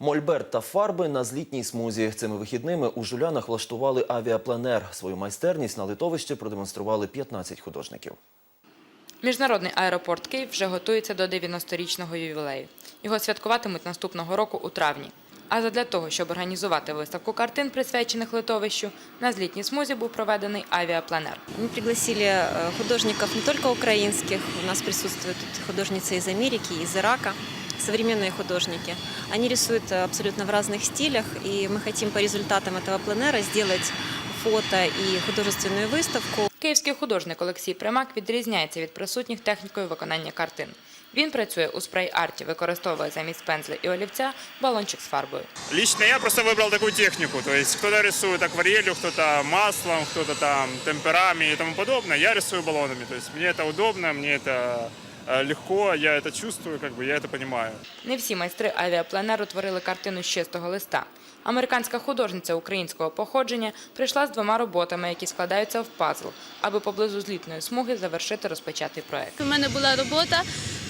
Мольберт та фарби на злітній смузі. Цими вихідними у Жулянах влаштували авіапленер. Свою майстерність на литовищі продемонстрували 15 художників. Міжнародний аеропорт Київ вже готується до 90-річного ювілею. Його святкуватимуть наступного року у травні. А задля того, щоб організувати виставку картин, присвячених литовищу, на злітній смузі був проведений авіапленер. Мы пригласили э, художников не только украинских, у нас присутствуют тут художницы из Америки, из Ирака, современные художники. Они рисуют э, абсолютно в разных стилях, и мы хотим по результатам этого пленера сделать фото и художественную выставку. Київський художник Олексій Примак відрізняється від присутніх технікою виконання картин. Він працює у спрей-арті, використовує замість пензля і олівця балончик з фарбою. Лично я просто выбрал такую технику. То есть кто-то рисует акварелью, кто-то маслом, кто-то там темперами и тому подобное. Я рисую баллонами. То есть мне это удобно, мне это э, легко, я это чувствую, как бы я это понимаю. Не всі майстри авіапленеру творили картину з чистого листа. Американська художниця українського походження прийшла з двома роботами, які складаються в пазл, аби поблизу злітної смуги завершити розпочатий проект. У мене була робота,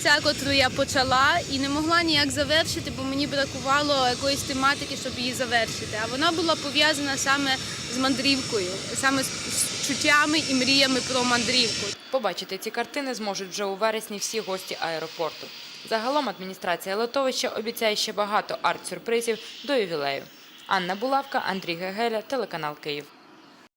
ця, котру я почала, і не могла ніяк завершити, бо мені бракувало якоїсь тематики, щоб її завершити. А вона була пов'язана саме з мандрівкою, саме з чуттями і мріями про мандрівку. Побачити ці картини зможуть вже у вересні всі гості аеропорту. Загалом адміністрація литовища обіцяє ще багато арт-сюрпризів до ювілею. Анна Булавка, Андрій Гегеля, телеканал Київ.